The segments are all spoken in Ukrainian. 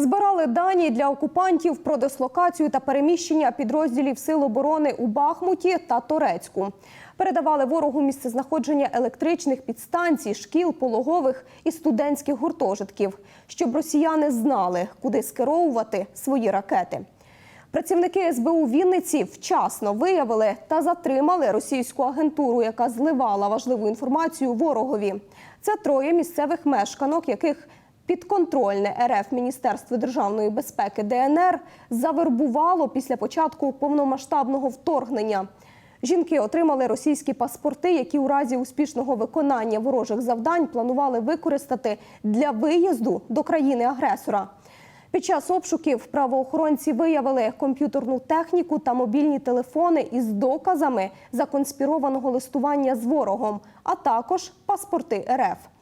Збирали дані для окупантів про дислокацію та переміщення підрозділів Сил оборони у Бахмуті та Торецьку. Передавали ворогу місцезнаходження електричних підстанцій, шкіл, пологових і студентських гуртожитків, щоб росіяни знали, куди скеровувати свої ракети. Працівники СБУ Вінниці вчасно виявили та затримали російську агентуру, яка зливала важливу інформацію ворогові. Це троє місцевих мешканок, яких підконтрольне РФ Міністерство державної безпеки ДНР завербувало після початку повномасштабного вторгнення. Жінки отримали російські паспорти, які у разі успішного виконання ворожих завдань планували використати для виїзду до країни-агресора. Під час обшуків правоохоронці виявили комп'ютерну техніку та мобільні телефони із доказами законспірованого листування з ворогом, а також паспорти РФ.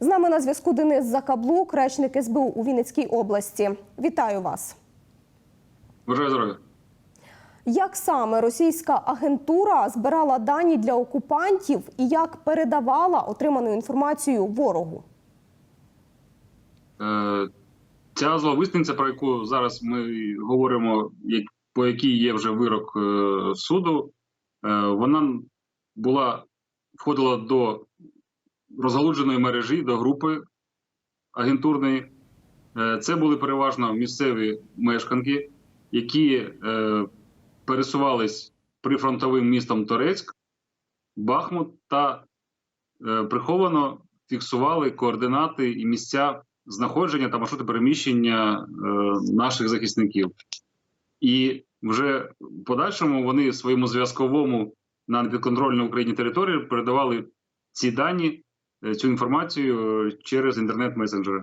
З нами на зв'язку Денис Закаблук, речник СБУ у Вінницькій області. Вітаю вас. Бажаю здоров'я. Як саме російська агентура збирала дані для окупантів і як передавала отриману інформацію ворогу? Е, Ця зловисниця, про яку зараз ми говоримо, як- по якій є вже вирок е, суду, е, вона була входила до розгалудженої мережі, до групи агентурної. Е, Це були переважно місцеві мешканки, які е, пересувались прифронтовим містом Торецьк, Бахмут та е, приховано фіксували координати і місця знаходження та маршрути переміщення наших захисників. І вже в подальшому вони своєму зв'язковому на непідконтрольній Україні території передавали ці дані, цю інформацію е, через інтернет-месенджери.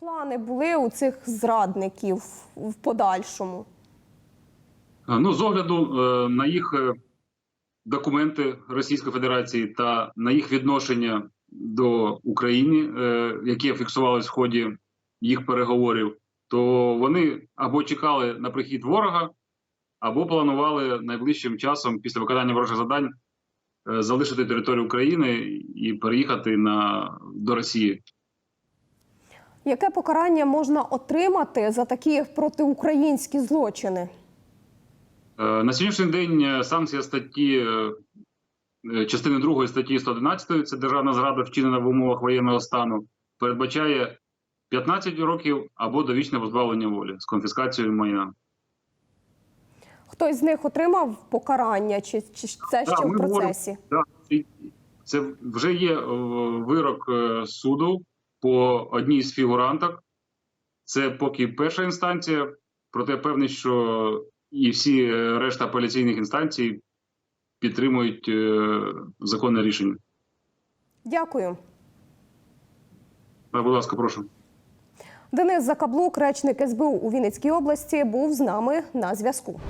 Плани були у цих зрадників в подальшому. Е, Ну, з огляду е, на їх е, документи Російської Федерації та на їх відношення до України, е, які фіксувалися в ході їх переговорів, то вони або чекали на прихід ворога, або планували найближчим часом після виконання ворожих завдань е, залишити територію України і переїхати на до Росії. Яке покарання можна отримати за такі протиукраїнські злочини? Е, На сьогоднішній день е, санкція статті е, е, частини 2 статті 111, це державна зрада, вчинена в умовах воєнного стану, передбачає 15 років або довічне позбавлення волі з конфіскацією майна. Хтось з них отримав покарання, чи, чи це ще в процесі? да, це вже є е, вирок е, суду по одній з фігуранток. Це поки перша інстанція, проте певний, що і всі е, решта апеляційних інстанцій підтримують законне рішення. Дякую. Будь ласка, прошу. Денис Закаблук, речник СБУ у Вінницькій області, був з нами на зв'язку.